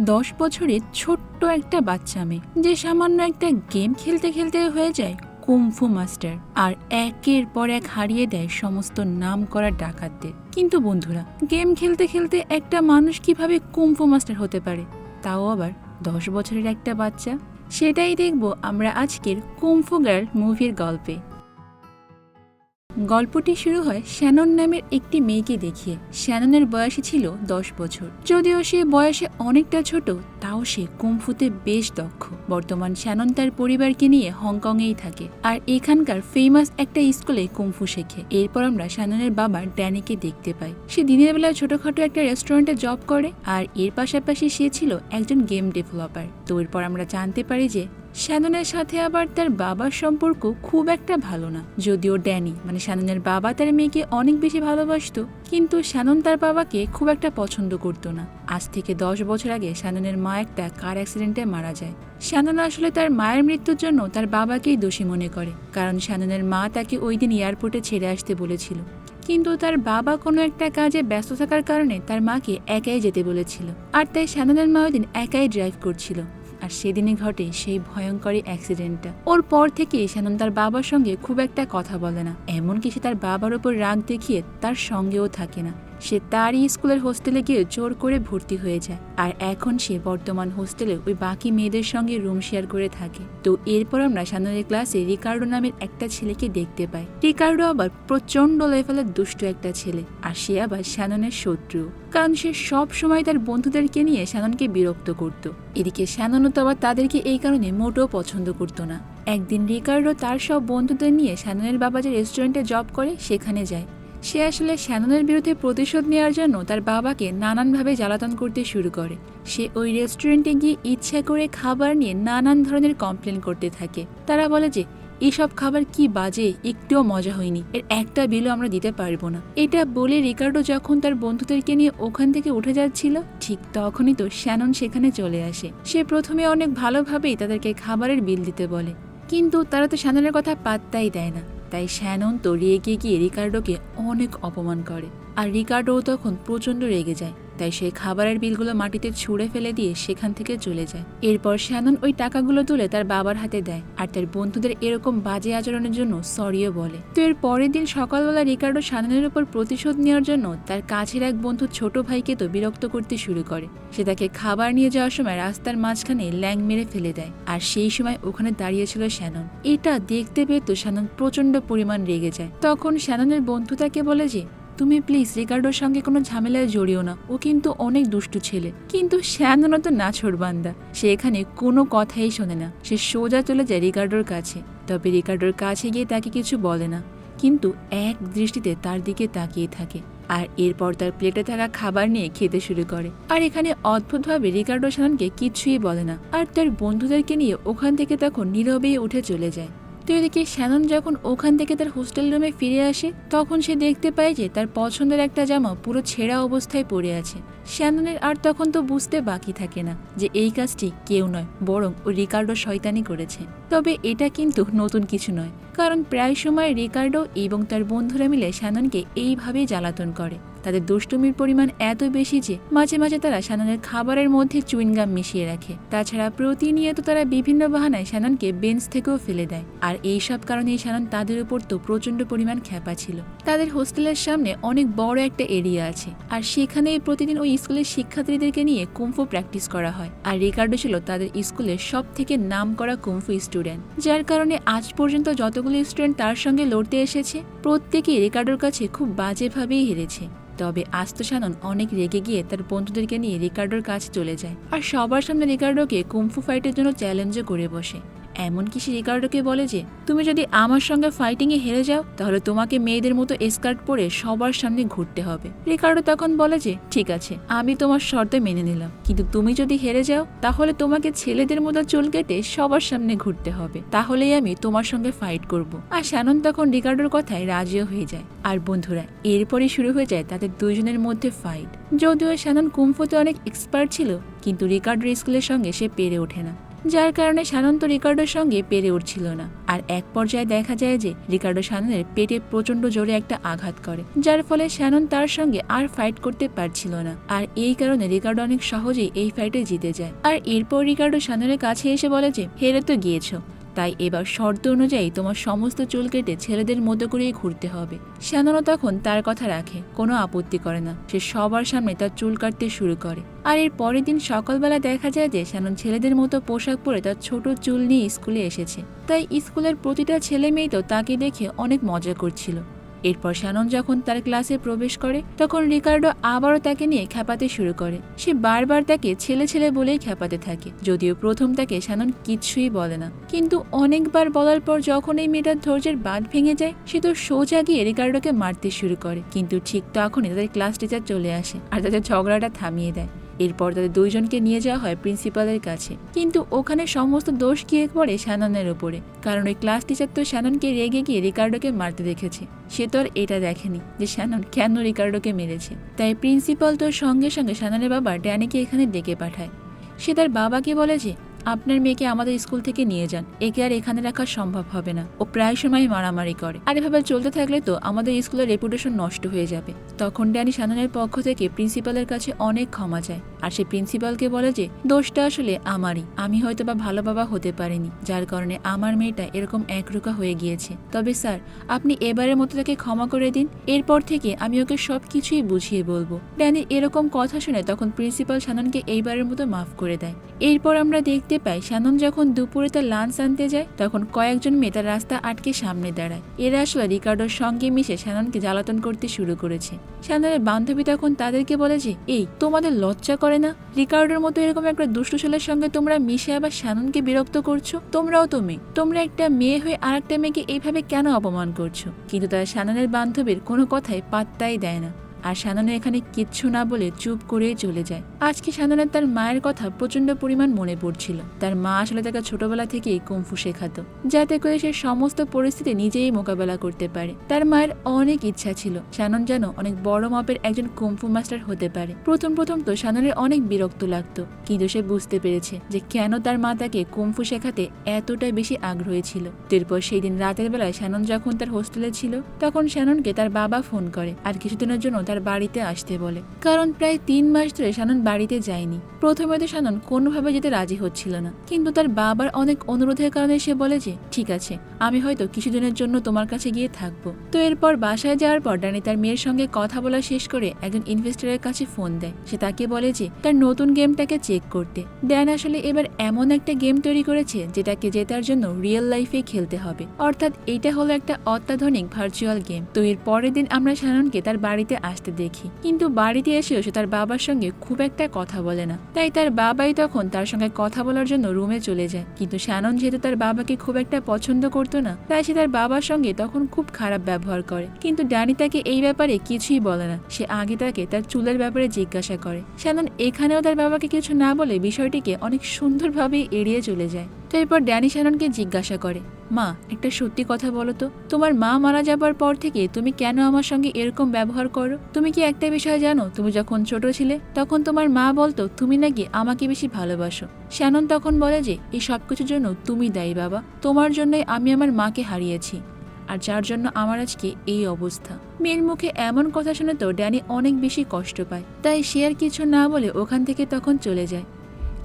দশ বছরের ছোট্ট একটা বাচ্চা মেয়ে, যে সামান্য একটা গেম খেলতে খেলতে হয়ে যায় কুমফু মাস্টার আর একের পর এক হারিয়ে দেয় সমস্ত নাম করা ডাকাতদের। কিন্তু বন্ধুরা, গেম খেলতে খেলতে একটা মানুষ কীভাবে কুমফু মাস্টার হতে পারে? তাও আবার দশ বছরের একটা বাচ্চা? সেটাই দেখব আমরা আজকের কুমফু গার্ল মুভির গল্পে। গল্পটি শুরু হয় শ্যানন নামের একটি মেয়েকে দেখিয়ে। শ্যাননের বয়সী ছিল দশ বছর। যদিও সে বয়সে অনেকটা ছোট, তাও সে কুমফুতে বেশ দক্ষ। বর্তমান শ্যানন তার পরিবারকে নিয়ে হংকংয়েই থাকে আর এখানকার ফেমাস একটা স্কুলে কুমফু শেখে। এরপর আমরা শ্যাননের বাবা ড্যানিকে দেখতে পাই। সে দিনের বেলায় ছোটখাটো একটা রেস্টুরেন্টে জব করে আর এর পাশাপাশি সে ছিল একজন গেম ডেভেলপার। তো এরপর আমরা জানতে পারি যে শ্যাননের সাথে আবার তার বাবার সম্পর্ক খুব একটা ভালো না। যদিও ড্যানি মানে শ্যাননের বাবা তার মেয়েকে অনেক বেশি ভালোবাসতো, কিন্তু শ্যানন তার বাবাকে খুব একটা পছন্দ করতো না। আজ থেকে দশ বছর আগে শ্যাননের মা একটা কার অ্যাক্সিডেন্টে মারা যায়। শ্যানন আসলে তার মায়ের মৃত্যুর জন্য তার বাবাকেই দোষী মনে করে, কারণ শ্যাননের মা তাকে ওই দিন এয়ারপোর্টে ছেড়ে আসতে বলেছিল। কিন্তু তার বাবা কোনো একটা কাজে ব্যস্ত থাকার কারণে তার মাকে একাই যেতে বলেছিল। আর তাই শ্যাননের মা ওই দিন একাই ড্রাইভ করছিল। আর সেদিনে ঘটে সেই ভয়ঙ্কর অ্যাক্সিডেন্টটা ওর পর থেকে শ্যানন তার বাবার সঙ্গে খুব একটা কথা বলে না। এমনকি সে তার বাবার ওপর রাগ দেখিয়ে তার সঙ্গেও থাকে না। সে তারই স্কুলের হোস্টেলে গিয়ে জোর করে ভর্তি হয়ে যায়। আর এখন সে বর্তমান হোস্টেলে ওই বাকি মেয়েদের সঙ্গে রুম শেয়ার করে থাকে। তো এরপর আমরা সামনের ক্লাসে রিকার্ডো নামের একটা ছেলেকে দেখতে পাই। রিকার্ডো আবার প্রচণ্ড লেভেলের দুষ্ট একটা ছেলে, আর সে আবার শ্যাননের শত্রু। কারণ সে সব সময় তার বন্ধুদেরকে নিয়ে শ্যাননকে বিরক্ত করত। এদিকে শ্যাননও তো আবার তাদেরকে এই কারণে মোটেও পছন্দ করতো না। একদিন রিকার্ডো তার সব বন্ধুদের নিয়ে শ্যাননের বাবা যে রেস্টুরেন্টে জব করে, সেখানে যায়। সে আসলে শ্যাননের বিরুদ্ধে প্রতিশোধ নেওয়ার জন্য তার বাবাকে নানানভাবে জ্বালাতন করতে শুরু করে। সে ওই রেস্টুরেন্টে গিয়ে ইচ্ছা করে খাবার নিয়ে নানান ধরনের কমপ্লেন করতে থাকে। তারা বলে যে, এসব খাবার কি বাজে, একটুও মজা হয়নি। এর একটা বিলও আমরা দিতে পারব না। এটা বলে রিকার্ডো যখন তার বন্ধুদেরকে নিয়ে ওখান থেকে উঠে যাচ্ছিল, ঠিক তখনই তো শ্যানন সেখানে চলে আসে। সে প্রথমে অনেক ভালোভাবেই তাদেরকে খাবারের বিল দিতে বলে। কিন্তু তারা তো শ্যাননের কথা পাত্তাই দেয় না। তাই শ্যানন তো রেগে গিয়ে রিকার্ডোকে অনেক অপমান করে। আর রিকার্ডোও তখন প্রচণ্ড রেগে যায়। তাই সে খাবারের বিলগুলো মাটিতে ছুঁড়ে ফেলে দিয়ে সেখান থেকে চলে যায়। এরপর শ্যানন ওই টাকাগুলো তুলে তার বাবার হাতে দেয় আর তার বন্ধুদের এরকম বাজে আচরণের জন্য সরিও বলে। তো এর পরের দিন সকালবেলা রিকার্ডো শ্যাননের উপর প্রতিশোধ নেওয়ার জন্য তার কাছের এক বন্ধু ছোট ভাইকে তো বিরক্ত করতে শুরু করে। সে তাকে খাবার নিয়ে যাওয়ার সময় রাস্তার মাঝখানে ল্যাং মেরে ফেলে দেয় আর সেই সময় ওখানে দাঁড়িয়েছিল শ্যানন। এটা দেখতে পেয়ে তো শ্যানন প্রচণ্ড পরিমাণ রেগে যায়। তখন শ্যাননের বন্ধু তাকে বলে যে তুমি প্লিজ রিকার্ডোর সঙ্গে কোনো ঝামেলায় জড়িও না। ও কিন্তু অনেক দুষ্টু ছেলে। কিন্তু শ্যাননও তো নাছোড়বান্দা সে এখানে কোনো কথাই শোনে না। সে সোজা চলে যায় রিকার্ডোর কাছে। তবে রিকার্ডোর কাছে গিয়ে তাকে কিছু বলে না। কিন্তু এক দৃষ্টিতে তার দিকে তাকিয়ে থাকে। আর এরপর তার প্লেটে থাকা খাবার নিয়ে খেতে শুরু করে। আর এখানে অদ্ভুতভাবে রিকার্ডো শ্যাননকে কিছুই বলে না। আর তার বন্ধুদেরকে নিয়ে ওখান থেকে তখন নীরবেই উঠে চলে যায়। তো দেখি শ্যানন যখন ওখান থেকে তার হোস্টেল রুমে ফিরে আসে, তখন সে দেখতে পায় যে তার পছন্দের একটা জামা পুরো ছেঁড়া অবস্থায় পড়ে আছে। শ্যাননের আর তখন তো বুঝতে বাকি থাকে না যে এই কাজটি কেউ নয়, বরং ও রিকার্ডো শয়তানি করেছে। তবে এটা কিন্তু নতুন কিছু নয়, কারণ প্রায় সময় রিকার্ডো এবং তার বন্ধুরা মিলে শ্যাননকে এইভাবেই জ্বালাতন করে। তাদের দুষ্টুমির পরিমাণ এত বেশি যে মাঝে মাঝে তারা শ্যাননের খাবারের মধ্যে চুইনগাম মিশিয়ে রাখে। তাছাড়া প্রতিনিয়ত তারা বিভিন্ন বাহানায় শ্যাননকে বেঞ্চ থেকেও ফেলে দেয়। আর এই সব কারণেই শ্যানন তাদের উপর তো প্রচণ্ড পরিমাণ খ্যাপা ছিল। তাদের হোস্টেলের সামনে অনেক বড় একটা এরিয়া আছে, আর সেখানে প্রতিদিন ওই স্কুলের শিক্ষার্থীদেরকে নিয়ে কুম্ফু প্র্যাকটিস করা হয়। আর রিকার্ডো ছিল তাদের স্কুলের সব থেকে নাম করা কুম্ফু স্টুডেন্ট যার কারণে আজ পর্যন্ত যতগুলো স্টুডেন্ট তার সঙ্গে লড়তে এসেছে, প্রত্যেকেই রিকার্ডোর কাছে খুব বাজেভাবেই হেরেছে। তবে আস্ত শানন অনেক রেগে গিয়ে তার বন্ধুদেরকে নিয়ে রিকার্ডোর কাছে চলে যায় আর সবার সামনে রিকার্ডোকে কুম্ফু ফাইটের জন্য চ্যালেঞ্জও করে বসে। এমনকি সে রিকার্ডোকে বলে যে, তুমি যদি আমার সঙ্গে ফাইটিংয়ে হেরে যাও, তাহলে তোমাকে মেয়েদের মতো স্কার্ট পরে সবার সামনে ঘুরতে হবে। রিকার্ডো তখন বলে যে, ঠিক আছে, আমি তোমার শর্তে মেনে নিলাম। কিন্তু তুমি যদি হেরে যাও, তাহলে তোমাকে ছেলেদের মতো চুল কেটে সবার সামনে ঘুরতে হবে। তাহলেই আমি তোমার সঙ্গে ফাইট করব। আর শ্যানন তখন রিকার্ডোর কথায় রাজিও হয়ে যায়। আর বন্ধুরা, এরপরই শুরু হয়ে যায় তাদের দুইজনের মধ্যে ফাইট যদিও শ্যানন কুম্ফুতে অনেক এক্সপার্ট ছিল, কিন্তু রিকার্ডোর স্কুলের সঙ্গে সে পেরে ওঠে না। যার কারণে শানন তো রিকার্ডোর সঙ্গে পেরে উঠছিল না। আর এক পর্যায়ে দেখা যায় যে রিকার্ডো শ্যাননের পেটে প্রচণ্ড জোরে একটা আঘাত করে, যার ফলে শ্যানন তার সঙ্গে আর ফাইট করতে পারছিল না। আর এই কারণে রিকার্ডো অনেক সহজেই এই ফাইটে জিতে যায়। আর এরপর রিকার্ডো শ্যাননের কাছে এসে বলে যে, হেরে তো গিয়েছো। তাই এবার শর্ত অনুযায়ী তোমার সমস্ত চুল কেটে ছেলেদের মতো করেই ঘুরতে হবে। শ্যাননও তখন তার কথা রাখে, কোনো আপত্তি করে না। সে সবার সামনে তার চুল কাটতে শুরু করে। আর এর পরের দিন সকালবেলা দেখা যায় যে শ্যানন ছেলেদের মতো পোশাক পরে তার ছোট চুল নিয়ে স্কুলে এসেছে। তাই স্কুলের প্রতিটা ছেলে মেয়েই তো তাকে দেখে অনেক মজা করছিল। এরপর শ্যানন যখন তার ক্লাসে প্রবেশ করে, তখন রিকার্ডো আবারও তাকে নিয়ে খেপাতে শুরু করে। সে বারবার তাকে ছেলে ছেলে বলেই খ্যাপাতে থাকে, যদিও প্রথম তাকে শ্যানন কিচ্ছুই বলে না। কিন্তু অনেকবার বলার পর যখন এই মেয়েটার ধৈর্যের বাঁধ ভেঙে যায়, সে তো সোজা গিয়ে রিকার্ডোকে মারতে শুরু করে। কিন্তু ঠিক তখনই তাদের ক্লাস টিচার চলে আসে আর তাদের ঝগড়াটা থামিয়ে দেয়। এরপর তাদের দুইজনকে নিয়ে যাওয়া হয় প্রিন্সিপালের কাছে। কিন্তু ওখানে সমস্ত দোষ গিয়ে পড়ে শ্যাননের উপরে। কারণ ওই ক্লাস টিচার তো শ্যাননকে রেগে গিয়ে রিকার্ডোকে মারতে দেখেছে। সে তো আর এটা দেখেনি যে শ্যানন কেন রিকার্ডোকে মেরেছে। তাই প্রিন্সিপাল তো সঙ্গে সঙ্গে শ্যাননের বাবা ড্যানিকে এখানে ডেকে পাঠায়। সে তার বাবাকে বলে যে আপনার মেয়েকে আমাদের স্কুল থেকে নিয়ে যান। একে আর এখানে রাখা সম্ভব হবে না। ও প্রায় সময় মারামারি করে। আর এভাবে চলতে থাকলে তো আমাদের স্কুলের রেপুটেশন নষ্ট হয়ে যাবে। তখন ড্যানি শাননের পক্ষ থেকে প্রিন্সিপালের কাছে অনেক ক্ষমা চায়। আর সে প্রিন্সিপালকে বলে যে, দোষটা আসলে আমারই। আমি হয়তো বা ভালো বাবা হতে পারিনি, যার কারণে আমার মেয়েটা এরকম একরোকা হয়ে গিয়েছে। তবে স্যার, আপনি এবারের মতো তাকে ক্ষমা করে দিন। এরপর থেকে আমি ওকে সব কিছুই বুঝিয়ে বলব। ড্যানির এরকম কথা শুনে তখন প্রিন্সিপাল শাননকে এইবারের মতো মাফ করে দেয়। এরপর আমরা দেখতে পাই শানন যখন দুপুরে তার লাঞ্চ আনতে যায়, তখন কয়েকজন মেয়ে তার রাস্তা আটকে সামনে দাঁড়ায়। এরা আসলে রিকার্ডোর সঙ্গে মিশে শ্যাননকে জ্বালাতন করতে শুরু করেছে। শ্যাননের বান্ধবী তখন তাদেরকে বলে যে, এই, তোমাদের লজ্জা করে না? রিকার্ডোর মতো এরকম একটা দুষ্টু ছেলের সঙ্গে তোমরা মিশে আবার শ্যাননকে বিরক্ত করছ? তোমরাও তো মেয়ে। তোমরা একটা মেয়ে হয়ে আর একটা মেয়েকে এইভাবে কেন অপমান করছ? কিন্তু তারা শ্যাননের বান্ধবীর কোনো কথায় পাত্তাই দেয় না। আর শাননের এখানে কিচ্ছু না বলে চুপ করেই চলে যায়। আজকে শাননের তার মায়ের কথা প্রচণ্ড পরিমাণ মনে পড়ছিল। তার মা আসলে তাকে ছোটবেলা থেকেই কুমফু শেখাতো, যাতে করে সে সমস্ত পরিস্থিতি নিজেই মোকাবেলা করতে পারে। তার মায়ের অনেক ইচ্ছা ছিল, শানন যেন অনেক বড় মাপের একজন কুমফু মাস্টার হতে পারে। প্রথম প্রথম তো শাননের অনেক বিরক্ত লাগতো, কিন্তু সে বুঝতে পেরেছে যে কেন তার মা তাকে কুমফু শেখাতে এতটাই বেশি আগ্রহী ছিল। এরপর সেই দিন রাতের বেলায় শ্যানন যখন তার হোস্টেলে ছিল, তখন শ্যাননকে তার বাবা ফোন করে, আর কিছুদিনের জন্য তার বাড়িতে আসতে বলে। কারণ প্রায় তিন মাস ধরে শানন বাড়িতে যায়নি। প্রথমে তো শানন কোনোভাবে যেতে রাজি হচ্ছিল না। কিন্তু তার বাবার অনেক অনুরোধের কারণে সে বলে যে, ঠিক আছে, আমি হয়তো কিছুদিনের জন্য তোমার কাছে গিয়ে থাকব। তো এরপর বাসায় যাওয়ার পর ডানি তার মেয়ের সঙ্গে কথা বলা শেষ করে একজন ইনভেস্টরের কাছে ফোন দেয়। সে তাকে বলে যে, তার নতুন গেমটাকে চেক করতে। ড্যান আসলে এবার এমন একটা গেম তৈরি করেছে যেটাকে জেতার জন্য রিয়েল লাইফে খেলতে হবে। অর্থাৎ এটা হলো একটা অত্যাধুনিক ভার্চুয়াল গেম তো এর পরের দিন আমরা শাননকে তার বাড়িতে আসতে দেখি। কিন্তু বাড়িতে এসেও সে তার বাবার সঙ্গে খুব একটা কথা বলে না। তাই তার বাবাই তখন তার সঙ্গে কথা বলার জন্য রুমে চলে যায়। কিন্তু শ্যানন যেহেতু তার বাবাকে খুব একটা পছন্দ করতো না, তাই সে তার বাবার সঙ্গে তখন খুব খারাপ ব্যবহার করে। কিন্তু ড্যানি তাকে এই ব্যাপারে কিছুই বলে না। সে আগে তাকে তার চুলের ব্যাপারে জিজ্ঞাসা করে। শ্যানন এখানেও তার বাবাকে কিছু না বলে বিষয়টিকে অনেক সুন্দরভাবে এড়িয়ে চলে যায়। তো এরপর ড্যানি শ্যাননকে জিজ্ঞাসা করে, মা, একটা সত্যি কথা বলো তো, তোমার মা মারা যাবার পর থেকে তুমি কেন আমার সঙ্গে এরকম ব্যবহার করো? তুমি কি একটা বিষয় জানো, তুমি যখন ছোট ছিলে, তখন তোমার মা বলতো, তুমি নাকি আমাকে বেশি ভালোবাসো। শ্যানন তখন বলে যে এই সব কিছুর জন্য তুমি দায়ী বাবা, তোমার জন্যই আমি আমার মাকে হারিয়েছি, আর যার জন্য আমার আজকে এই অবস্থা। মেয়ের মুখে এমন কথা শুনে তো ড্যানি অনেক বেশি কষ্ট পায়, তাই সে আর কিছু না বলে ওখান থেকে তখন চলে যায়।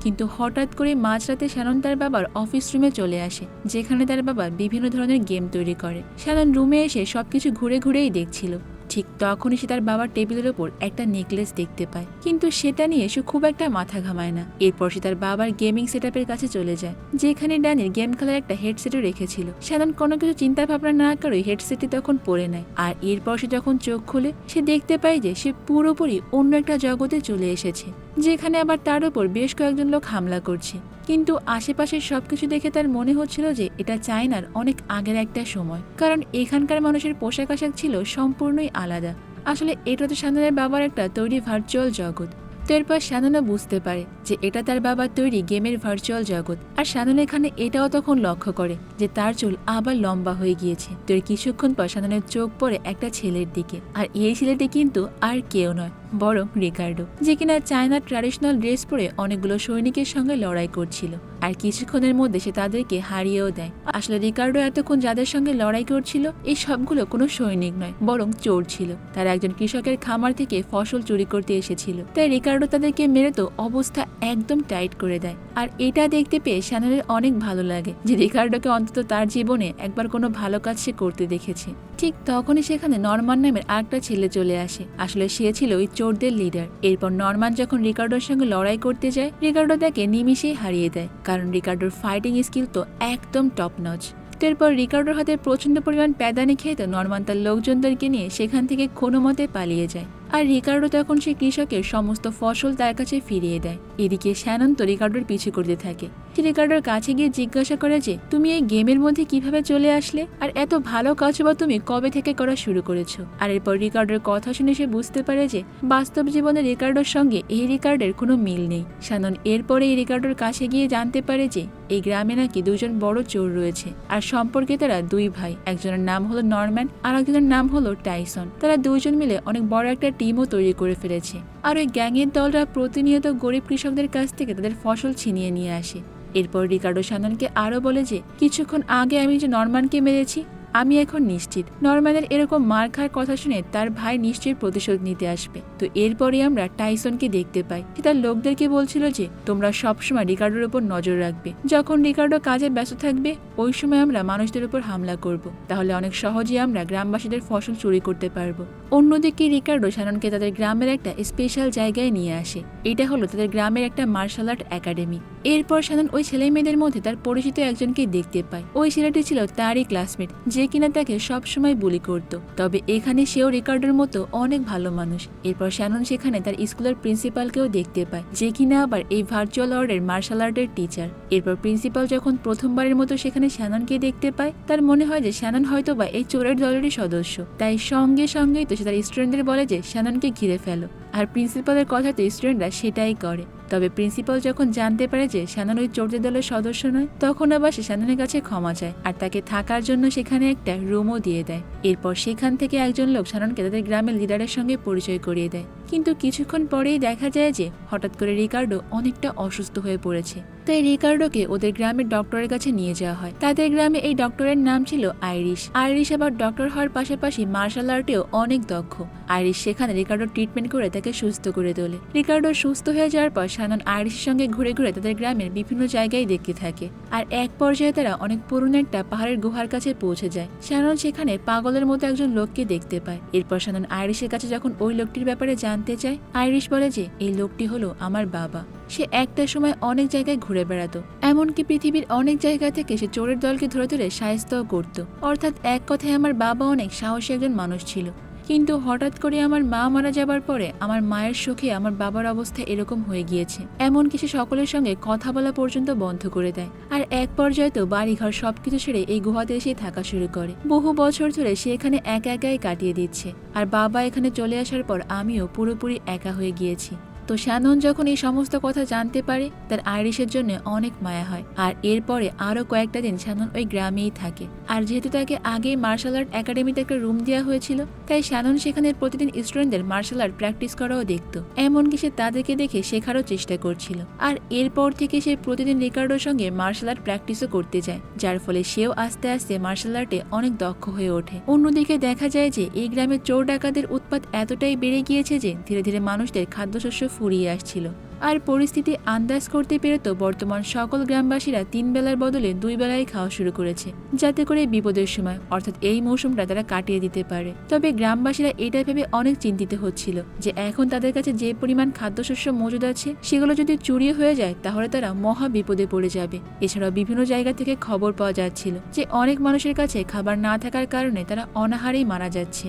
কিন্তু হঠাৎ করে মাঝরাতে শ্যানন তার বাবার অফিস রুমে চলে আসে, যেখানে তার বাবা বিভিন্ন ধরনের গেম তৈরি করে। শ্যানন রুমে এসে সবকিছু ঘুরে ঘুরেই দেখছিল। ঠিক তখনই সে তার বাবার টেবিলের ওপর একটা নেকলেস দেখতে পায়। কিন্তু সেটা নিয়ে সে খুব একটা মাথা ঘামায় না। এরপর সে তার বাবার গেমিং সেট কাছে চলে যায়, যেখানে ড্যানির গেম খেলার একটা হেডসেটও রেখেছিল। শ্যানন কোনো কিছু চিন্তা ভাবনা না করে হেডসেটটি তখন পরে নেয়। আর এরপর সে যখন চোখ খুলে, সে দেখতে পায় যে সে পুরোপুরি অন্য একটা জগতে চলে এসেছে। যেখানে আবার তার উপর বেশ কয়েকজন লোক হামলা করছে। কিন্তু আশেপাশের সবকিছু দেখে তার মনে হচ্ছিল যে এটা চায়নার অনেক আগের একটা সময়। কারণ এখানকার মানুষের পোশাক আশাক ছিল সম্পূর্ণই আলাদা। আসলে এটা তো শাননের বাবার একটা তৈরি ভার্চুয়াল জগৎ। তো এরপর শাননা বুঝতে পারে যে এটা তার বাবার তৈরি গেমের ভার্চুয়াল জগৎ। আর শানন এখানে এটাও তখন লক্ষ্য করে যে তার চুল আবার লম্বা হয়ে গিয়েছে। তো এর কিছুক্ষণ পর শাননের চোখ পড়ে একটা ছেলের দিকে। আর এই ছেলেটি কিন্তু আর কেউ নয়। বরং রিকার্ডো, যে কিনা চায়নার ট্র্যাডিশনাল ড্রেস পরে অনেকগুলো সৈনিকের সঙ্গে লড়াই করছিল। আর কিছুক্ষণের মধ্যে সে তাদেরকে হারিয়েও দেয়। আসলে রিকার্ডো এতক্ষণ যাদের সঙ্গে লড়াই করছিল, এই সবগুলো কোনো সৈনিক নয়, বরং চোর ছিল। তারা একজন কৃষকের খামার থেকে ফসল চুরি করতে এসেছিল। তাই রিকার্ডো তাদেরকে মেরে তো অবস্থা একদম টাইট করে দেয়। আর এটা দেখতে পেয়ে শ্যানেলের অনেক ভালো লাগে যে রিকার্ডোকে অন্তত তার জীবনে একবার কোনো ভালো কাজ সে করতে দেখেছে। ঠিক তখনই সেখানে নরমান নামের আরেকটা ছেলে চলে আসে। আসলে সে ছিল ওই চোরদের লিডার এরপর নরমান যখন রিকার্ডোর সঙ্গে লড়াই করতে যায়, রিকার্ডো তাকে নিমিশেই হারিয়ে দেয়, কারণ রিকার্ডোর ফাইটিং স্কিল তো একদম টপ নচ এরপর রিকার্ডোর হাতে প্রচণ্ড পরিমাণ প্যাদানি খেয়ে তো নরমান তার লোকজনদেরকে নিয়ে সেখান থেকে কোনো মতে পালিয়ে যায়। আর রিকার্ডো তখন সে কৃষকের সমস্ত ফসল তার কাছে ফিরিয়ে দেয়। এদিকে শ্যানন তো রিকার্ডোর পিছু করতে থাকে। সে রিকার্ডোর কাছে গিয়ে জিজ্ঞাসা করে যে, তুমি এই গেমের মধ্যে কীভাবে চলে আসলে? আর এত ভালো কাজ বা তুমি কবে থেকে করা শুরু করেছ? আর এরপর রিকার্ডোর কথা শুনে সে বুঝতে পারে যে, বাস্তব জীবনে রিকার্ডোর সঙ্গে এই রিকার্ডের কোনো মিল নেই। শানন এরপরে এই রিকার্ডোর কাছে গিয়ে জানতে পারে যে, এই গ্রামে নাকি দুজন বড় চোর রয়েছে। আর সম্পর্কে তারা দুই ভাই, একজনের নাম হলো নরম্যান, আর একজনের নাম হলো টাইসন। তারা দুজন মিলে অনেক বড় একটা টিমও তৈরি করে ফেলেছে। আর ওই গ্যাংয়ের দলরা প্রতিনিয়ত গরিব কৃষকদের কাছ থেকে তাদের ফসল ছিনিয়ে নিয়ে আসে। এরপর রিকার্ডো সাননকে আরও বলে যে, কিছুক্ষণ আগে আমি যে নরমানকে মেরেছি, আমি এখন নিশ্চিত। নরম্যানের এরকম মার খাওয়ার কথা শুনে তার ভাই নিশ্চয়ই প্রতিশোধ নিতে আসবে। তো এরপরে আমরা টাইসনকে দেখতে পাই। সে তার লোকদেরকে বলছিল যে, তোমরা সবসময় রিকার্ডোর উপর নজর রাখবে। যখন রিকার্ডো কাজে ব্যস্ত থাকবে, ওই সময় আমরা মানুষদের উপর হামলা করব। তাহলে অনেক সহজেই আমরা গ্রামবাসীদের ফসল চুরি করতে পারব। অন্যদিকে রিকার্ডো শ্যাননকে তাদের গ্রামের একটা স্পেশাল জায়গায় নিয়ে আসে। এটা হলো তাদের গ্রামের একটা মার্শাল আর্ট একাডেমি এরপর শ্যানন ওই ছেলে মেয়েদের মধ্যে তার পরিচিত একজনকে দেখতে পায়। ওই ছেলেটি ছিল তারই ক্লাসমেট যে কিনা তাকে সবসময় বুলি করত। তবে এখানে সেও রিকার্ডোর মতো অনেক ভালো মানুষ। এরপর শ্যানন সেখানে তার স্কুলের প্রিন্সিপালকেও দেখতে পায়, যে কিনা আবার এই ভার্চুয়াল ওয়ার্ল্ডের মার্শাল আর্টের টিচার এরপর প্রিন্সিপাল যখন প্রথমবারের মতো সেখানে শ্যাননকে দেখতে পায়, তার মনে হয় যে শ্যানন হয়তো বা এই চোরের দলেরই সদস্য। তাই সঙ্গে সঙ্গেই তো সে তার স্টুডেন্টদের বলে যে, শ্যাননকে ঘিরে ফেলো। আর প্রিন্সিপালের কথাতে স্টুডেন্টরা সেটাই করে। তবে প্রিন্সিপাল যখন জানতে পারে যে, শ্যানন ওই চোরদের দলের সদস্য নয়, তখন আবার সে শ্যাননের কাছে ক্ষমা চায় আর তাকে থাকার জন্য সেখানে একটা রুমও দিয়ে দেয়। এরপর সেখান থেকে একজন লোক শ্যাননকে তাদের গ্রামের লিডারের সঙ্গে পরিচয় করিয়ে দেয়। কিন্তু কিছুক্ষণ পরেই দেখা যায় যে, হঠাৎ করে রিকার্ডো অনেকটা অসুস্থ হয়ে পড়েছে। তাই রিকার্ডোকে ওদের গ্রামের ডক্টরের কাছে নিয়ে যাওয়া হয়। তাদের গ্রামে এই ডক্টরের নাম ছিল আইরিশ। আইরিশ আবার ডক্টর হওয়ার পাশাপাশি মার্শাল আর্টেও অনেক দক্ষ। আইরিশ সেখানে রিকার্ডো ট্রিটমেন্ট করে তাকে সুস্থ করে তোলে। রিকার্ডো সুস্থ হয়ে যাওয়ার পর শানন আইরিশের সঙ্গে ঘুরে ঘুরে তাদের গ্রামের বিভিন্ন জায়গায় দেখতে থাকে। আর এক পর্যায়ে তারা অনেক পুরনো একটা পাহাড়ের গুহার কাছে পৌঁছে যায়। শানন সেখানে পাগলের মতো একজন লোককে দেখতে পায়। এরপর শানন আইরিশের কাছে যখন ওই লোকটির ব্যাপারে জানতে চায়, আইরিশ বলে যে, এই লোকটি হলো আমার বাবা। সে একটা সময় অনেক জায়গায় ঘুরে বেড়াতো, এমনকি পৃথিবীর অনেক জায়গা থেকে সে চোরের দলকে ধরে ধরে সায়স্তাও করত। অর্থাৎ এক কথায় আমার বাবা অনেক সাহসী একজন মানুষ ছিল। কিন্তু হঠাৎ করে আমার মা মারা যাবার পরে আমার মায়ের শোকে আমার বাবার অবস্থা এরকম হয়ে গিয়েছে, এমনকি সে সকলের সঙ্গে কথা বলা পর্যন্ত বন্ধ করে দেয়। আর এক পর্যায়ে তো বাড়িঘর সবকিছু ছেড়ে এই গুহাতে এসে থাকা শুরু করে। বহু বছর ধরে সে এখানে একা একাই কাটিয়ে দিচ্ছে, আর বাবা এখানে চলে আসার পর আমিও পুরোপুরি একা হয়ে গিয়েছি। তো শ্যানন যখন এই সমস্ত কথা জানতে পারে, তার আইরিশের জন্য অনেক মায়া হয়। আর এরপরে আরও কয়েকটা দিন শ্যানন ওই গ্রামেই থাকে। আর যেহেতু তাকে আগেই মার্শাল আর্ট একাডেমিতে একটা রুম দেওয়া হয়েছিল, তাই শ্যানন সেখানে প্রতিদিন স্টুডেন্টদের মার্শাল আর্ট প্র্যাকটিস করাও দেখতো। এমনকি সে তাদেরকে দেখে শেখারও চেষ্টা করছিল। আর এরপর থেকে সে প্রতিদিন রিকার্ডোর সঙ্গে মার্শাল আর্ট প্র্যাকটিসও করতে যায়, যার ফলে সেও আস্তে আস্তে মার্শাল আর্টে অনেক দক্ষ হয়ে ওঠে। অন্যদিকে দেখা যায় যে এই গ্রামে চোর ডাকাতের উৎপাত এতটাই বেড়ে গিয়েছে যে ধীরে ধীরে মানুষদের খাদ্যশস্য ফুরিয়ে আসছিল। আর পরিস্থিতি আন্দাজ করতে পেরে তো বর্তমান সকল গ্রামবাসীরা তিন বেলার বদলে দুই বেলায় খাওয়া শুরু করেছে, যাতে করে বিপদের সময়, অর্থাৎ এই মৌসুমটা তারা কাটিয়ে দিতে পারে। তবে গ্রামবাসীরা এটা ভেবে অনেক চিন্তিত হচ্ছিল যে এখন তাদের কাছে যে পরিমাণ খাদ্যশস্য মজুদ আছে, সেগুলো যদি চুরি হয়ে যায়, তাহলে তারা মহা বিপদে পড়ে যাবে। এছাড়াও বিভিন্ন জায়গা থেকে খবর পাওয়া যাচ্ছিল যে অনেক মানুষের কাছে খাবার না থাকার কারণে তারা অনাহারেই মারা যাচ্ছে।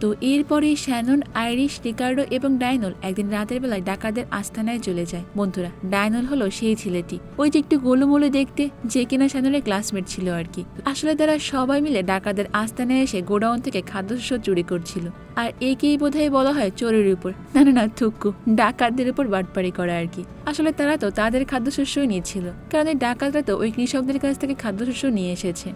তো এরপরে শ্যানন, আইরিশ, রিকার্ডো এবং ডাইনল একদিন রাতের বেলায় ডাকাতদের আস্তানায় চলে যায়। বন্ধুরা ডাইনল হলো সেই ছেলেটি। ওই যে একটু গোলুমোলো দেখতে, যে কিনা শ্যানলের ক্লাসমেট ছিল আর কি। আসলে তারা সবাই মিলে ডাকাতদের আস্তানায় এসে গোডাউন থেকে খাদ্যশস্য চুরি করছিল। আর একেই বোধহয় বলা হয় চোরের উপর। না না না, থুক্কু, ডাকাতদের উপর বাটপাড়ি করা আর কি। আসলে তারা তো তাদের খাদ্যশস্যই নিয়েছিল। কারণ এই ডাকাতরা তো ওই কৃষকদের কাছ থেকে খাদ্যশস্য নিয়ে এসেছে।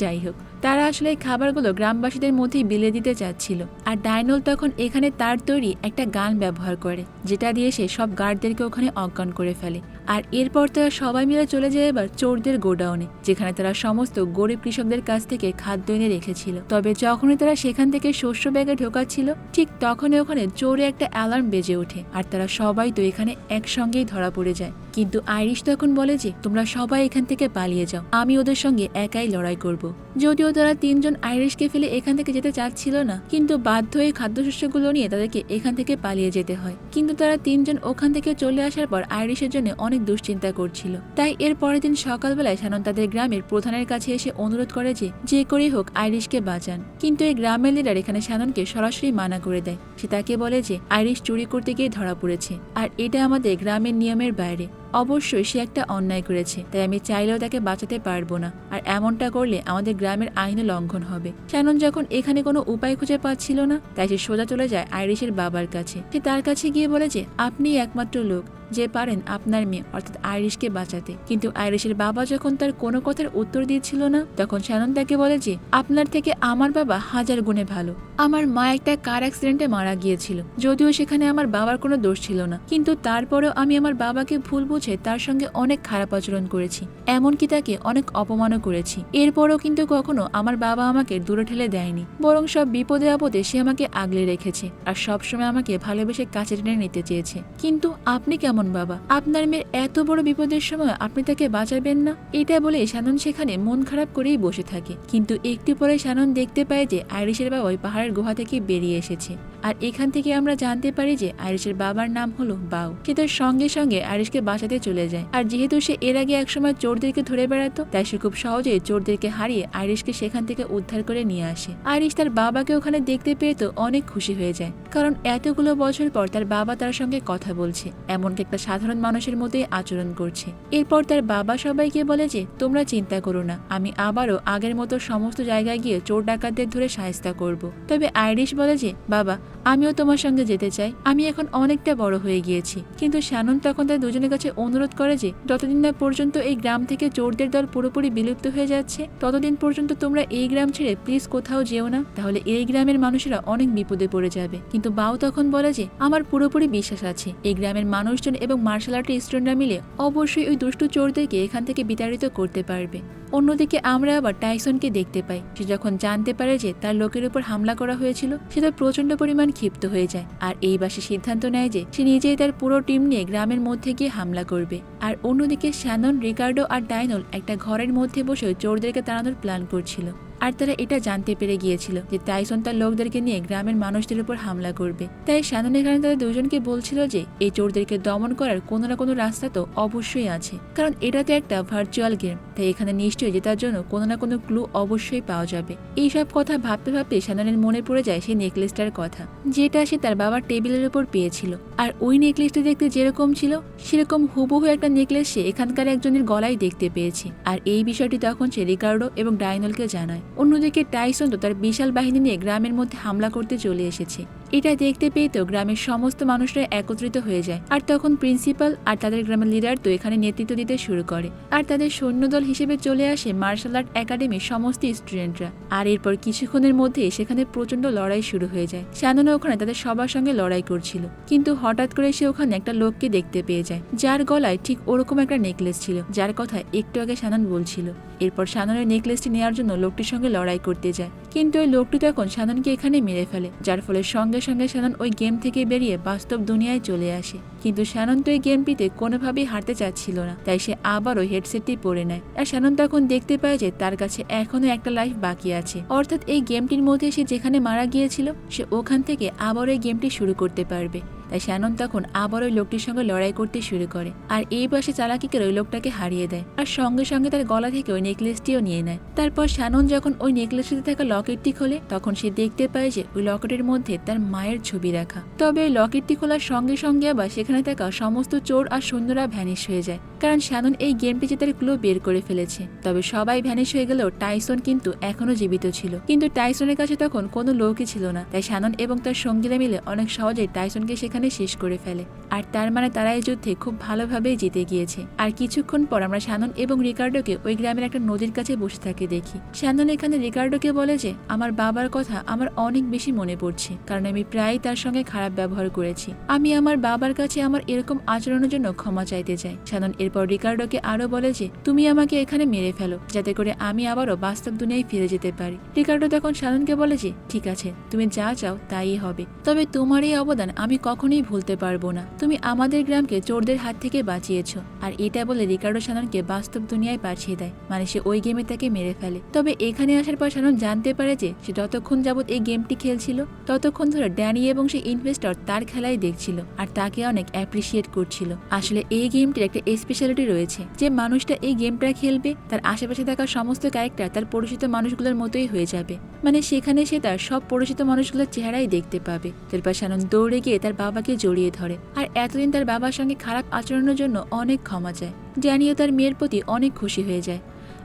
যাই হোক, তারা আসলে এই খাবারগুলো গ্রামবাসীদের মধ্যেই বিলে দিতে চাচ্ছিল। আর ডাইনল তখন এখানে তার তৈরি একটা গান ব্যবহার করে, যেটা দিয়ে সে সব গার্ডদেরকে ওখানে অজ্ঞান করে ফেলে। আর এরপর তারা সবাই মিলে চলে যায় এবার চোরদের গোডাউনে, যেখানে তারা সমস্ত গরিব কৃষকদের কাছ থেকে খাদ্য এনে রেখেছিল। তবে যখনই তারা সেখান থেকে শস্য ব্যাগে ঢোকাচ্ছিল, ঠিক তখনই ওখানে চোরে একটা অ্যালার্ম বেজে ওঠে, আর তারা সবাই তো এখানে একসঙ্গেই ধরা পড়ে যায়। কিন্তু আইরিশ তখন বলে যে, তোমরা সবাই এখান থেকে পালিয়ে যাও, আমি ওদের সঙ্গে একাই লড়াই করব। যদিও তারা তিনজন আইরিশকে ফেলে এখান থেকে যেতে চাচ্ছিল না, কিন্তু বাধ্য হয়ে খাদ্যশস্যগুলো নিয়ে তাদেরকে এখান থেকে পালিয়ে যেতে হয়। কিন্তু তারা তিনজন ওখান থেকে চলে আসার পর আইরিশের জন্য অনেক দুশ্চিন্তা করছিল। তাই এর পরের দিন সকালবেলায় শানন তাদের গ্রামের প্রধানের কাছে এসে অনুরোধ করে যে যে করেই হোক আইরিশকে বাঁচান। কিন্তু এই গ্রামের লিডার এখানে শাননকে সরাসরি মানা করে দেয়। সে তাকে বলে যে, আইরিশ চুরি করতে গিয়ে ধরা পড়েছে, আর এটা আমাদের গ্রামের নিয়মের বাইরে। অবশ্যই সে একটা অন্যায় করেছে, তাই আমি চাইলেও তাকে বাঁচাতে পারব না, আর এমনটা করলে আমাদের গ্রামের আইনও লঙ্ঘন হবে। শ্যানন যখন এখানে কোনো উপায় খুঁজে পাচ্ছিল না, তাই সে সোজা চলে যায় আইরিশের বাবার কাছে। সে তার কাছে গিয়ে বলে যে আপনি একমাত্র লোক যে পারেন আপনার মেয়ে, অর্থাৎ আইরিশকে বাঁচাতে। কিন্তু আইরিশের বাবা যখন তার কোনো কথার উত্তর দিচ্ছিল না, তখন শ্যানন তাকে বলে যে, আপনার থেকে আমার বাবা হাজার গুণে ভালো। আমার মা একটা কার অ্যাক্সিডেন্টে মারা গিয়েছিল। যদিও সেখানে আমার বাবার কোনো দোষ ছিল না। কিন্তু তারপরেও আমি আমার বাবাকে ভুল বুঝে তার সঙ্গে অনেক খারাপ আচরণ করেছি। এমনকি তাকে অনেক অপমানও করেছি। এরপরও কিন্তু কখনো আমার বাবা আমাকে দূরে ঠেলে দেয়নি। বরং সব বিপদে আপদে সে আমাকে আগলে রেখেছে। আর সবসময় আমাকে ভালোবেসে কাছে টেনে নিতে চেয়েছে। কিন্তু আপনি কেমন বাবা? আপনার মেয়ের এত বড় বিপদের সময় আপনি তাকে বাঁচাবেন না? এটা বলে শ্যানন সেখানে মন খারাপ করেই বসে থাকে। কিন্তু একটু পরে শ্যানন দেখতে পায় যে আইরিশের বাবা ওই পাহাড়ের গুহা থেকে বেরিয়ে এসেছে। আর এখান থেকে আমরা জানতে পারি যে আইরিশের বাবার নাম হলো বাউ। সে তার সঙ্গে সঙ্গে আইরিশকে বাঁচাতে চলে যায়। আর যেহেতু সে এর আগে একসময় চোরদেরকে ধরে বেড়াতো, তাই সে খুব সহজেই চোরদেরকে হারিয়ে আইরিশকে সেখান থেকে উদ্ধার করে নিয়ে আসে। আইরিশ তার বাবাকে ওখানে দেখতে পেয়ে তো অনেক খুশি হয়ে যায়। কারণ এতগুলো বছর পর তার বাবা তার সঙ্গে কথা বলছে, এমনকি একটা সাধারণ মানুষের মতোই আচরণ করছে। এরপর তার বাবা সবাইকে বলে যে, তোমরা চিন্তা করো না, আমি আবারও আগের মতো সমস্ত জায়গায় গিয়ে চোর ডাকাতদের ধরে সাহেস্তা করব। তবে আইরিশ বলে যে, বাবা আমিও তোমার সঙ্গে যেতে চাই। আমি এখন অনেকটা বড় হয়ে গিয়েছি। কিন্তু শ্যানন তখন তার দুজনের কাছে অনুরোধ করে যে, যতদিন না পর্যন্ত এই গ্রাম থেকে চোরদের দল পুরোপুরি বিলুপ্ত হয়ে যাচ্ছে, ততদিন পর্যন্ত তোমরা এই গ্রাম ছেড়ে প্লিজ কোথাও যেও না। তাহলে এই গ্রামের মানুষেরা অনেক বিপদে পড়ে যাবে। কিন্তু বাউ তখন বলে যে, আমার পুরোপুরি বিশ্বাস আছে। এই গ্রামের মানুষজন এবং মার্শাল আর্টের স্টুডেন্টরা মিলে অবশ্যই ওই দুষ্টু চোরদেরকে এখান থেকে বিতাড়িত করতে পারবে। অন্যদিকে আমরা আবার টাইসনকে দেখতে পাই। সে যখন জানতে পারে যে তার লোকের উপর হামলা করা হয়েছিল, সে তার প্রচণ্ড পরিমাণ ক্ষিপ্ত হয়ে যায়। আর এই বাসে সিদ্ধান্ত নেয় যে, সে নিজেই তার পুরো টিম নিয়ে গ্রামের মধ্যে গিয়ে হামলা করবে। আর অন্যদিকে শ্যানন, রিকার্ডো আর ডাইনল একটা ঘরের মধ্যে বসে চোরদেরকে তাড়ানোর প্ল্যান করছিল। আর তারা এটা জানতে পেরে গিয়েছিল যে টাইসন তার লোকদেরকে নিয়ে গ্রামের মানুষদের উপর হামলা করবে। তাই শ্যানন এখানে তাদের দুজনকে বলছিল যে, এই চোরদেরকে দমন করার কোনো না কোনো রাস্তা তো অবশ্যই আছে। কারণ এটা তো একটা ভার্চুয়াল গেম তাই এখানে নিশ্চয়ই জেতার জন্য কোনো না কোনো ক্লু অবশ্যই পাওয়া যাবে। এইসব কথা ভাবতে ভাবতে শ্যাননের মনে পড়ে যায় সেই নেকলেসটার কথা, যেটা সে তার বাবার টেবিলের উপর পেয়েছিল। আর ওই নেকলেসটা দেখতে যেরকম ছিল, সেরকম হুবহু একটা নেকলেস সে এখানকার একজনের গলায় দেখতে পেয়েছে। আর এই বিষয়টি তখন সে রিকার্ডো এবং ডাইনলকে জানায়। অন্যদিকে টাইসন তো তার বিশাল বাহিনী নিয়ে গ্রামের মধ্যে হামলা করতে চলে এসেছে। এটা দেখতে পেয়ে তো গ্রামের সমস্ত মানুষরা একত্রিত হয়ে যায়। আর তখন প্রিন্সিপাল আর তাদের গ্রামের লিডার তো এখানে নেতৃত্ব দিতে শুরু করে। আর তাদের সৈন্যদল হিসেবে চলে আসে মার্শাল আর্ট একাডেমির সমস্ত স্টুডেন্টরা আর এরপর কিছুক্ষণের মধ্যে সেখানে প্রচণ্ড লড়াই শুরু হয়ে যায়। শ্যাননও ওখানে তাদের সবার সঙ্গে লড়াই করছিল। কিন্তু হঠাৎ করে সে ওখানে একটা লোককে দেখতে পেয়ে যায়। যার গলায় ঠিক ওরকম একটা নেকলেস ছিল, যার কথা একটু আগে শানন বলছিল। এরপর শাননের নেকলেসটি নেওয়ার জন্য লোকটির সঙ্গে লড়াই করতে যায়। কিন্তু ওই লোকটি তখন শাননকে এখানে মেরে ফেলে, যার ফলে সঙ্গে সঙ্গে সঙ্গে শ্যানন ওই গেম থেকে বেরিয়ে বাস্তব দুনিয়ায় চলে আসে। কিন্তু শ্যানন তো এই গেমটিতে কোনোভাবেই হারতে চাচ্ছিল না, তাই সে আবারও হেডসেটটি পরে নেয়। আর শ্যানন তখন দেখতে পায় যে তার কাছে এখনও একটা লাইফ বাকি আছে। অর্থাৎ এই গেমটির মধ্যে সে যেখানে মারা গিয়েছিল, সে ওখান থেকে আবার এই গেমটি শুরু করতে পারবে। তাই শ্যানন তখন আবার ওই লোকটির সঙ্গে লড়াই করতে শুরু করে। আর এই বয়সে চালাকি করে ওই লোকটাকে হারিয়ে দেয়। আর সঙ্গে সঙ্গে তার গলা থেকে ওই নেকলেসটিও নিয়ে নেয়। তারপর শ্যানন যখন ওই নেকলেসটিতে থাকা লকেটটি খোলে, তখন সে দেখতে পায় যে ওই লকেটের মধ্যে তার মায়ের ছবি রাখা। তবে ওই লকেটটি খোলার সঙ্গে সঙ্গে আবার সেখানে থাকা সমস্ত চোর আর সৈন্যরা ভ্যানিশ হয়ে যায়। কারণ শ্যানন এই গেমটি জেতার ক্লো বের করে ফেলেছে। তবে সবাই ভ্যানিশ হয়ে গেলেও টাইসন কিন্তু এখনও জীবিত ছিল। কিন্তু টাইসনের কাছে তখন কোনো লোকই ছিল না। তাই শ্যানন এবং তার সঙ্গীরা মিলে অনেক সহজেই টাইসনকে সেখানে শেষ করে ফেলে। আর তার মানে তারা এই যুদ্ধে খুব ভালোভাবেই জিতে গিয়েছে। আর কিছুক্ষণ পর আমরা শ্যানন এবং রিকার্ডোকে ওই গ্রামের একটা নদীর কাছে বসে থাকে দেখি। শ্যানন এখানে রিকার্ডোকে বলে যে, আমার বাবার কথা আমার অনেক বেশি মনে পড়ছে, কারণ আমি প্রায়ই তার সঙ্গে খারাপ ব্যবহার করেছি। আমি আমার বাবার কাছে আমার এরকম আচরণের জন্য ক্ষমা চাইতে চাই। শ্যানন এরপর রিকার্ডোকে আরও বলে যে, তুমি আমাকে এখানে মেরে ফেলো, যাতে করে আমি আবারও বাস্তব দুনিয়ায় ফিরে যেতে পারি। রিকার্ডো তখন শ্যাননকে বলে যে, ঠিক আছে, তুমি যা চাও তাই হবে। তবে তোমার এই অবদান আমি কখনোই ভুলতে পারব না। তুমি আমাদের গ্রামকে চোরদের হাত থেকে বাঁচিয়েছো, আর এটা বলে রিকার্ডো শ্যাননকে বাস্তব দুনিয়ায় পাঠিয়ে দেয় মানে সে ওই গেমে তাকে মেরে ফেলে। তবে এখানে আসার পর শ্যানন জানতে পারে যে সে যতক্ষণ যাবৎ এই গেমটি খেলছিল, ততক্ষণ ধরে ড্যানি এবং সেই ইনভেস্টর তার খেলাই দেখছিল, আর তাকে অনেক অ্যাপ্রিসিয়েট করছিল। আসলে এই গেমটির একটা স্পেশালিটি রয়েছে, যে মানুষটা এই গেমটা খেলবে, তার আশেপাশে থাকা সমস্ত ক্যারেক্টার তার পরিচিত মানুষগুলোর মতোই হয়ে যাবে। মানে সেখানে সে তার সব পরিচিত মানুষগুলোর চেহারাই দেখতে পাবে। তারপর শানন দৌড়ে গিয়ে তার বাবাকে জড়িয়ে ধরে। আর এতদিন তার বাবার সঙ্গে খারাপ আচরণের জন্য অনেক ক্ষমা চায়। ড্যানিও তার মেয়ের প্রতি অনেক খুশি হয়ে যায়।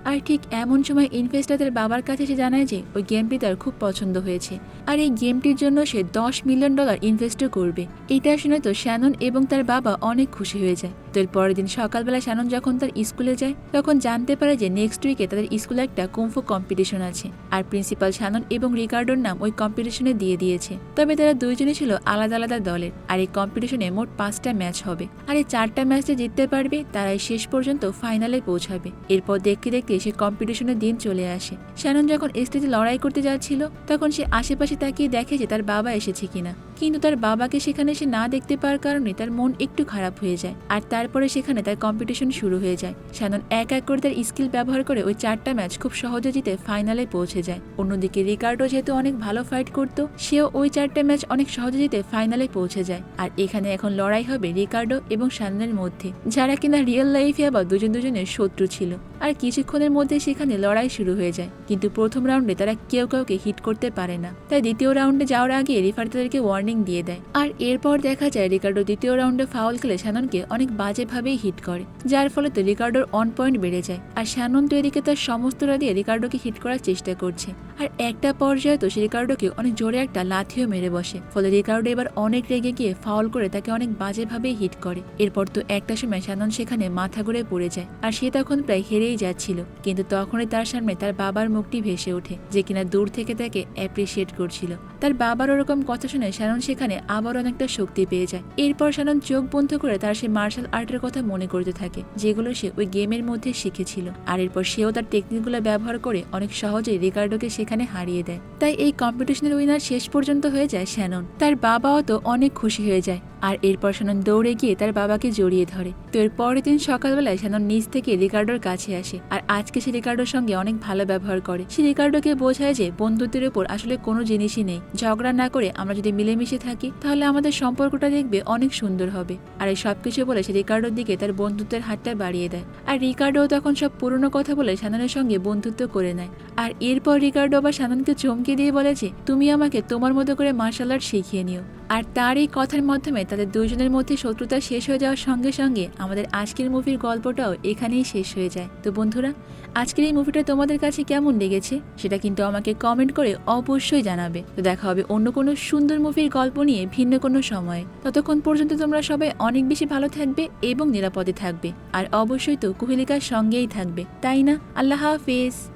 আর ঠিক এমন সময় ইনভেস্টার তার বাবার কাছে সে জানায় যে, ওই গেমটি তার খুব পছন্দ হয়েছে। আর এই গেমটির জন্য সে দশ মিলিয়ন ডলার ইনভেস্টও করবে। এটা শুনে তো শ্যানন এবং তার বাবা অনেক খুশি হয়ে যায়। তো এর পরের দিন সকালবেলা শ্যানন যখন তার স্কুলে যায়, তখন জানতে পারে যে নেক্সট উইকে তাদের স্কুলে একটা কুম্ফু কম্পিটিশন আছে। আর প্রিন্সিপাল শ্যানন এবং রিকার্ডোর নাম ওই কম্পিটিশনে দিয়ে দিয়েছে। তবে তারা দুইজনে ছিল আলাদা আলাদা দলের, আর এই কম্পিটিশনে মোট পাঁচটা ম্যাচ হবে। আর এই চারটা ম্যাচে জিততে পারবে, তারাই শেষ পর্যন্ত ফাইনালে পৌঁছাবে। এরপর দেখতে দেখতে সে কম্পিটিশনের দিন চলে আসে। শ্যানন যখন স্টেজে লড়াই করতে যাচ্ছিল, তখন সে আশেপাশে তাকিয়ে দেখে যে তার বাবা এসেছে কিনা। কিন্তু তার বাবাকে সেখানে সে না দেখতে পাওয়ার কারণে তার মন একটু খারাপ হয়ে যায়। আর তারপরে সেখানে তার কম্পিটিশন শুরু হয়ে যায়। শ্যানন এক এক করে তার স্কিল ব্যবহার করে ওই চারটা ম্যাচ খুব সহজে জিতে ফাইনালে পৌঁছে যায়। অন্যদিকে রিকার্ডো যেহেতু অনেক ভালো ফাইট করত, সেও ওই চারটা ম্যাচ অনেক সহজে জিতে ফাইনালে পৌঁছে যায়। আর এখানে এখন লড়াই হবে রিকার্ডো এবং শ্যাননের মধ্যে, যারা কিনা রিয়েল লাইফে আবার দুজন দুজনের শত্রু ছিল। আর কিছুক্ষণের মধ্যে সেখানে লড়াই শুরু হয়ে যায়। কিন্তু প্রথম রাউন্ডে তারা কেউ কাউকে হিট করতে পারে না। তাই দ্বিতীয় রাউন্ডে যাওয়ার আগে রেফারি তাদেরকে ওয়ার্নিং দিয়ে দেয়। আর এরপর দেখা যায় রিকার্ডো দ্বিতীয় রাউন্ডে ফাউল খেলে শ্যাননকে অনেক বাজেভাবেই হিট করে। যার ফলে তো রিকার্ডোর অন পয়েন্ট বেড়ে যায়। আর শ্যানন তো এদিকে তার সমস্তরা দিয়ে রিকার্ডোকে হিট করার চেষ্টা করছে। আর একটা পর্যায়ে তো সে রিকার্ডোকে অনেক জোরে একটা লাথিও মেরে বসে। ফলে রিকার্ডো এবার অনেক রেগে গিয়ে ফাউল করে তাকে অনেক বাজেভাবেই হিট করে। এরপর তো একটা সময় শ্যানন সেখানে মাথা ঘুরে পড়ে যায়। আর সে তখন প্রায় হেরেই যাচ্ছিল, কিন্তু তখনই তার সামনে তার বাবার মুখটি ভেসে ওঠে, যে কিনা দূর থেকে তাকে অ্যাপ্রিসিয়েট করছিল। তার বাবার ওরকম কথা শুনে শ্যানন সেখানে আবার অনেকটা শক্তি পেয়ে যায়। এরপর শ্যানন চোখ বন্ধ করে তার সে মার্শাল আর্টের কথা মনে করতে থাকে, যেগুলো সে ওই গেমের মধ্যে শিখেছিল। আর এরপর সেও তার টেকনিকগুলো ব্যবহার করে অনেক সহজেই রিকার্ডোকে সেখানে হারিয়ে দেয়। তাই এই কম্পিটিশনের উইনার শেষ পর্যন্ত হয়ে যায় শ্যানন। তার বাবাও তো অনেক খুশি হয়ে যায়। আর এরপর শ্যানন দৌড়ে গিয়ে তার বাবাকে জড়িয়ে ধরে। তো এর পরের দিন সকালবেলায় শ্যানন নিজ থেকে রিকার্ডোর কাছে আসে আর আজকে সে রিকার্ডোর সঙ্গে অনেক ভালো ব্যবহার করে। সে রিকার্ডোকে বোঝায় যে বন্ধুত্বের উপর আসলে কোনো জিনিসই নেই। ঝগড়া না করে আমরা যদি মিলেমিশে থাকি, তাহলে আমাদের সম্পর্কটা দেখবে অনেক সুন্দর হবে। আর এই সবকিছু বলে সে রিকার্ডোর দিকে তার বন্ধুত্বের হাতটা বাড়িয়ে দেয়। আর রিকার্ডো তখন সব পুরনো কথা বলে শ্যাননের সঙ্গে বন্ধুত্ব করে নেয়। আর এরপর রিকার্ডো আবার শ্যাননকে চমকে দিয়ে বলে যে, তুমি আমাকে তোমার মতো করে মার্শাল আর্ট শিখিয়ে নিও। আর তার এই কথার মাধ্যমে তাদের দুজনের মধ্যে শত্রুতা শেষ হয়ে যাওয়ার সঙ্গে সঙ্গে আমাদের আজকের মুভির গল্পটাও এখানেই শেষ হয়ে যায়। তো বন্ধুরা, আজকের এই মুভিটা তোমাদের কাছে কেমন লেগেছে সেটা কিন্তু আমাকে কমেন্ট করে অবশ্যই জানাবে। তো দেখা হবে অন্য কোনো সুন্দর মুভির গল্প নিয়ে ভিন্ন কোনো সময়ে। ততক্ষণ পর্যন্ত তোমরা সবাই অনেক বেশি ভালো থাকবে এবং নিরাপদে থাকবে। আর অবশ্যই তো কুহেলিকার সঙ্গেই থাকবে। তাই না? আল্লাহ হাফেজ।